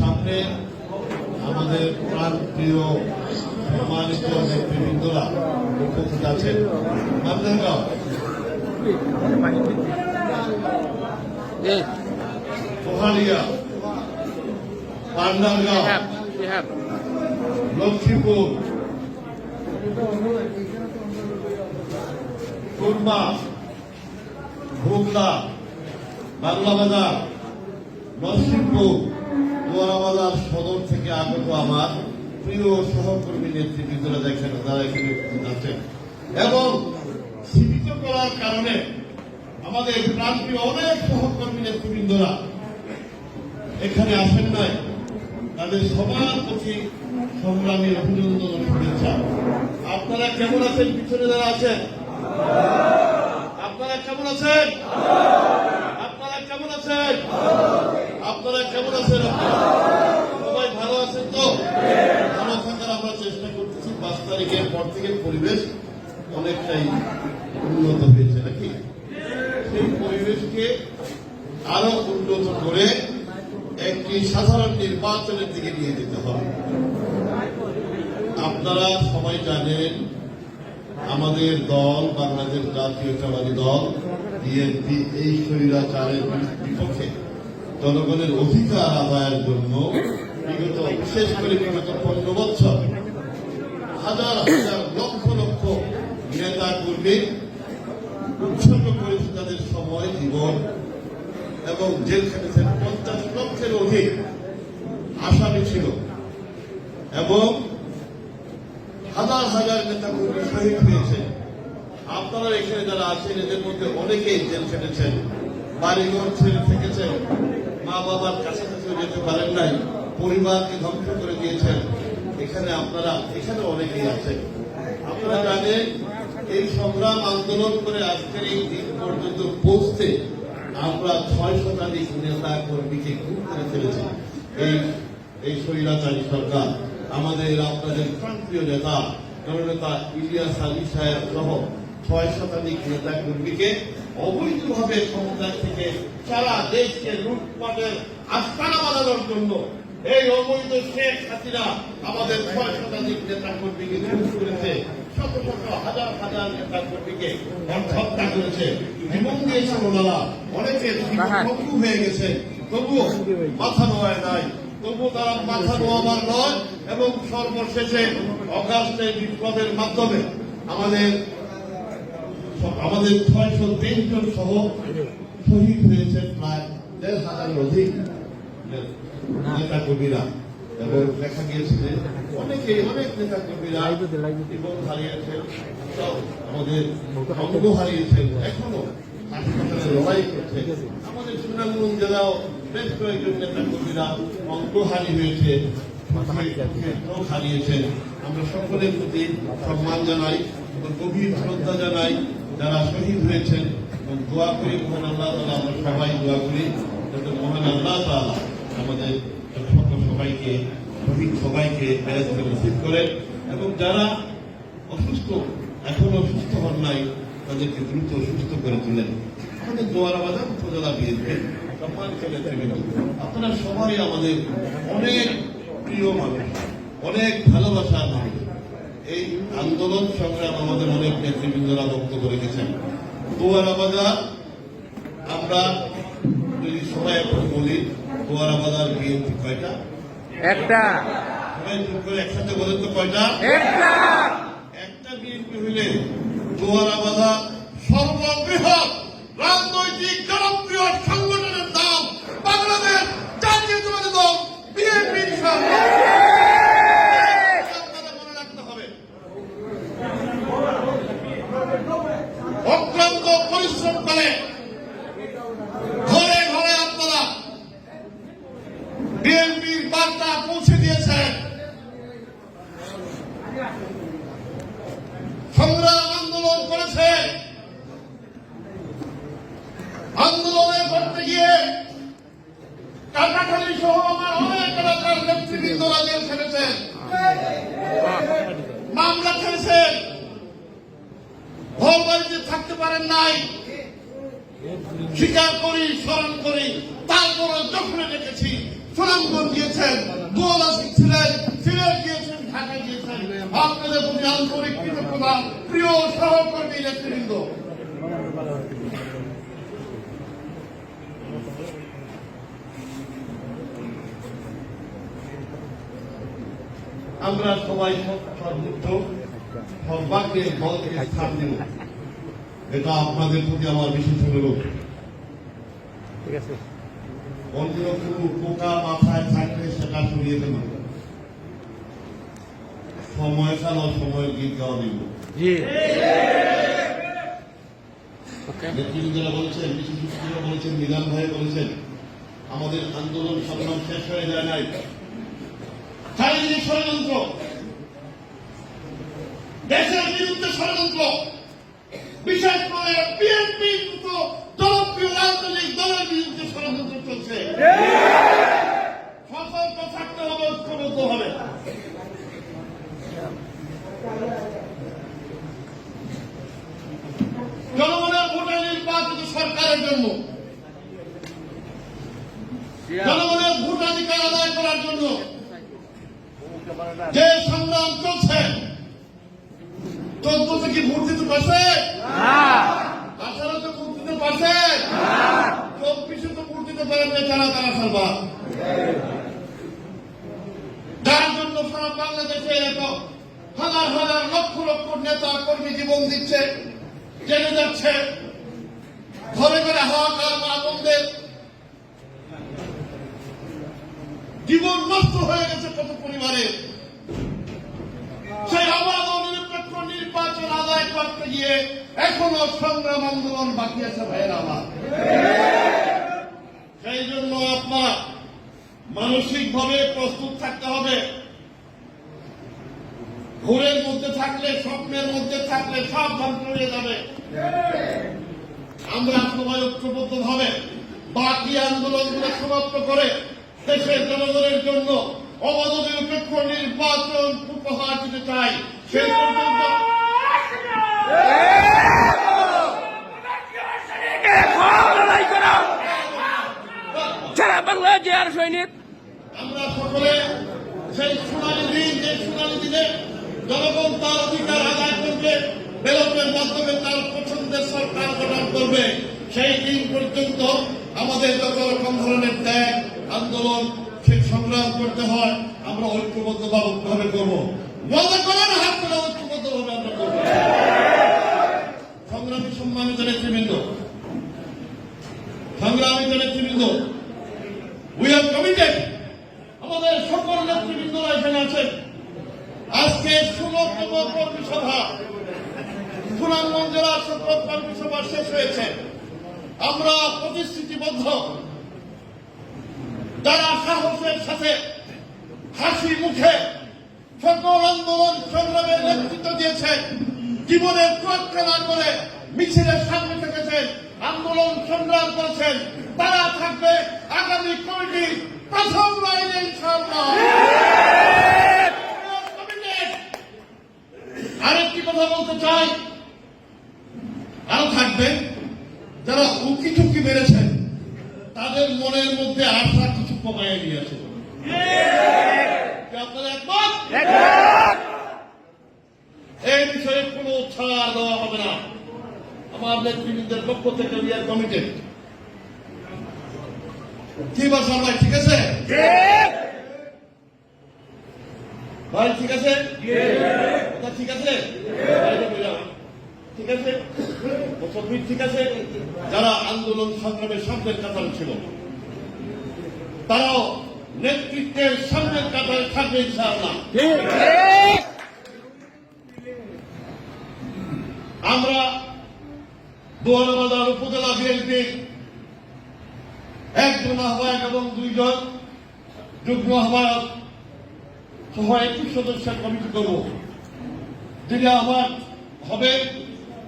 সামনে আমাদের প্রাণ প্রিয় সম্মানিত নেতৃবৃন্দরা উপস্থিত আছেন. লক্ষ্মীপুর কুরমা ভুগলা বাংলা বাজার নরসিংপুর দোয়ারাবাজার সদর থেকে আগত আমার প্রিয় সহকর্মী নেতৃবৃন্দরা দেখেন তারা এখানে আছেন। এবং সীমিত করার কারণে আমাদের প্রান্তীয় অনেক সহকর্মী নেতৃবৃন্দরা এখানে আসেন নাই। তাদের সবার প্রতি সংগ্রামী অভিনন্দন শুভেচ্ছা। আপনারা কেমন আছেন? পিছনে যারা আছেন? আপনারা কেমন আছেন আপনারা কেমন আছেন আপনারা কেমন আছেন? সবাই ভালো আছেন তো? ভালো থাকার আমরা চেষ্টা করতেছি। পাঁচ তারিখের পর থেকে পরিবেশ অনেকটাই উন্নত হয়েছে নাকি? সেই পরিবেশকে আরও উন্নত করে একটি সাধারণ নির্বাচনের দিকে নিয়ে যেতে হবে। আপনারা সবাই জানেন, আমাদের দল, বাংলাদেশ জাতীয়তাবাদী দল, বিএনপি এই স্বৈরাচারের বিপক্ষে। জনগণের অধিকার আদায়ের জন্য বিগত, বিশেষ করে বিগত পনেরো বছর, হাজার হাজার লক্ষ লক্ষ নেতা কর্মী উৎসর্গ করেছে তাদের সময়, জীবন, এবং জেল খেটেছেন পঞ্চাশ লক্ষের অধিক আসামি ছিল। এবং হাজার হাজার নেতা কর্মী শহীদ হয়েছে। আপনারা এখানে যারা আছেন, এদের মধ্যে অনেকেই জেল খেটেছেন, বাড়িঘর ছেড়ে থেকেছেন। মা বাবার কাছাকাছিও যেতে পারেন নাই পরিবারকে ধ্বংস করে দিয়েছেন, এখানে আপনারা, এখানে অনেকেই আছেন। আপনারা জানেন, এই সংগ্রাম আন্দোলন করে আজকের এই দিন পর্যন্ত পৌঁছতে আমরা ছয় শতাধিক নেতা কর্মীকে খুন করে ফেলেছি। এই এই স্বৈরাচারী সরকার, আমাদের আপনাদের প্রান্তীয় নেতা, জননেতা ইলিয়াস আলী সাহেব সহ ছয় শতাধিক নেতা কর্মীকে অবৈধভাবে ক্ষমতা থেকে সারা দেশকে লুটপাটের আস্তানা বানানোর জন্য এই অবৈধ শেখ হাসিনা আমাদের ছয় শতাধিক নেতা কর্মীকে খুন করেছে, শত শত হাজার হাজার নেতা কর্মীকে হত্যা করেছে ওনারা। অনেকে হয়ে গেছে, তবুও মাথা নাই। তবু তারা মাথা নোয়াবার নয় এবং সর্বশেষে অগাস্টের বিপ্লবের মাধ্যমে আমাদের আমাদের ছয়শো তিন জন সহ শহীদ হয়েছে প্রায় দেড় হাজারের অধিক নেতা কর্মীরা এবং দেখা গিয়েছে যে অনেকে অনেক নেতা কর্মীরা জীবন হারিয়েছেন। আমাদের অঙ্গ হারিয়েছেন। এখনও হাসপাতালে লড়াই করছে। আমাদের সুনামগঞ্জ জেলাও বেশ কয়েকজন নেতা কর্মীরা অঙ্গহানি হয়েছে। চোখ হারিয়েছেন। আমরা সকলের প্রতি সম্মান জানাই গভীর শ্রদ্ধা জানাই যারা শহীদ হয়েছেন। এবং দোয়া করি, মহান আল্লাহ তালা আমরা সবাই দোয়া করি, যাতে মহান আল্লাহ তালা আমাদের সকল সবাইকে শহীদ সবাইকে থেকে করেন এবং যারা অসুস্থ, এখনও সুস্থ হন নাই, তাদেরকে দ্রুত সুস্থ করে তুলেন। আমাদের দোয়ারা বাজার উপজেলা বিএনপি, সম্মানিত নেতৃবৃন্দ, আপনারা সবাই আমাদের অনেক প্রিয় মানুষ, অনেক ভালোবাসার মানুষ। এই আন্দোলন সংগ্রাম আমাদের অনেক নেতৃবৃন্দরা বক্তব্য রেখেছেন। বাজার আমরা যদি সবাই এখন বলি দোয়ারা বাজার বিএনপি কয়টা? একটা। সবাই করে একসাথে বলেন তো কয়টা? একটা। একটা বিএনপি হইলে দোয়ারা বাজার সর্ববৃহৎ রাজনৈতিক জনপ্রিয় সংগঠনের নাম বাংলাদেশ দল বিএনপি মনে রাখতে হবে অক্লান্ত পরিশ্রম করে ঘরে ঘরে আপনারা বিএনপির বার্তা পৌঁছে দিয়েছেন সংগ্রাম আন্দোলন করেছে আন্দোলনে করতে গিয়ে কাটাখালী সহ আমার অনেক এলাকার নেতৃবৃন্দরা জেল খেলেছেন। মামলা ঘর বাড়িতে থাকতে পারেন নাই। স্বীকার করি, স্মরণ করি। তারপরে যখন দেখেছি সুনামগঞ্জ গিয়েছে গিয়েছেন গোয়ালা ছিলেন সিলেট গিয়েছেন। ঢাকা আপনাদের প্রতি আন্তরিক কৃতজ্ঞতা প্রিয় সহকর্মী নেতৃবৃন্দ। আমরা সবাই সর্বোচ্চ সর্বাগ্রে দলকে স্থান দেব এটা আপনাদের প্রতি আমার বিশেষ অনুরোধ। ঠিক আছে। অন্য কোনো পোকা মাথায় থাকলে সেটা সরিয়ে দেব সময় কাল সময় গীত গাওয়া দিব। নেতৃবৃন্দরা বলেছেন বিশেষজ্ঞরা বলেছেন নিদান ভাই বলেছেন আমাদের আন্দোলন সংগ্রাম শেষ হয়ে যায় নাই। চারিদিকে ষড়যন্ত্র। দেশের বিরুদ্ধে ষড়যন্ত্র। বিশেষ করে বিএনপি জনপ্রিয় রাজনৈতিক দলের বিরুদ্ধে ষড়যন্ত্র চলছে। সতর্ক থাকতে হবে ঐক্যবদ্ধ হবে জনগণের ভোটে সরকারের জন্য। জনগণের ভোটাধিকার আদায় করার জন্য যে সংগ্রাম চলছে চোদ্দতে কি ভোট দিতে পারছে? আঠারোতে ভোট দিতে পারছে? চব্বিশে তো ভোট দিতে তারা যার জন্য সারা বাংলাদেশে হাজার হাজার লক্ষ লক্ষ নেতা কর্মী জীবন দিচ্ছে জেনে যাচ্ছে। ঘরে ঘরে হাহাকার মা জীবন নষ্ট হয়ে গেছে কত পরিবারে। সেই অবাধ নিরপেক্ষ নির্বাচন আদায় করতে গিয়ে এখনও সংগ্রাম আন্দোলন বাকি আছে ভাইয়ের আমার। সেই জন্য আপনার মানসিক ভাবে প্রস্তুত থাকতে হবে। ঘোরের মধ্যে থাকলে, স্বপ্নের মধ্যে থাকলে সব ধ্বংস হয়ে যাবে। আমরা সবাই ঐক্যবদ্ধ ভাবে বাকি আন্দোলনগুলো সমাপ্ত করে দেশের জনগণের জন্য অবাধ নিরপেক্ষ নির্বাচন উপহার দিতে চাই। পর্যন্ত সৈনিক। আমরা সকলে সেই সোনালী দিন যে সোনালী দিনে জনগণ তার অধিকার আদায় করবে ব্যালটের মাধ্যমে তার পছন্দের সরকার গঠন করবে সেই দিন পর্যন্ত আমাদের যত রকম ধরনের ত্যাগ, আন্দোলন সে সংগ্রাম করতে হয়, আমরা ঐক্যবদ্ধ ভাবে করব। মজা করেন হাত করে ঐক্যবদ্ধ ভাবে আমরা করব। সংগ্রামী সম্মানিত নেতৃবৃন্দ, সংগ্রামী নেতৃবৃন্দ উই আর কমিটেড আমাদের সকল নেতৃবৃন্দরা এখানে আছেন। আজকে ষোলতম কর্মী সভা। সুনামগঞ্জ জেলার সকল কর্মী সভা শেষ হয়েছে। আমরা প্রতিশ্রুতিবদ্ধ। যারা সাহসের সাথে হাসি মুখে সকল আন্দোলন সংগ্রামের নেতৃত্ব দিয়েছেন, জীবনের না করে মিছিলের সামনে থেকেছেন, আন্দোলন সংগ্রাম করেছেন, তারা থাকবে আগামী কমিটি প্রথম লাইনে, ইনশাআল্লাহ। আরেকটি কথা বলতে চাই, আরও থাকবেন যারা উকি টুকি মেরেছেন, তাদের মনের মধ্যে আশা কিছু কমায় দিয়েছে। কি এই বিষয়ে ছাড় দেওয়া হবে না। আমার নেতৃবৃন্দের পক্ষ থেকে কমিটেড কি বলছেন ভাই, ঠিক আছে? ভাই, ঠিক আছে? ঠিক আছে। ঠিক আছে? মুসলমান ঠিক আছে? যারা আন্দোলন সংগ্রামের সামনের কাতারে ছিল, তারাও নেতৃত্বের সামনের কাতারে থাকবে আমরা দোয়ারাবাজার উপজেলা বিএনপি একজন আহ্বায়ক এবং দুইজন যুগ্ম আহ্বায়ক সহ একুশ সদস্যের কমিটি করব। যিনি আহ্বায়ক হবে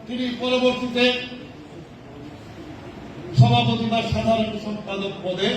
তিনি পরবর্তীতে সভাপতি বা সাধারণ সম্পাদক পদে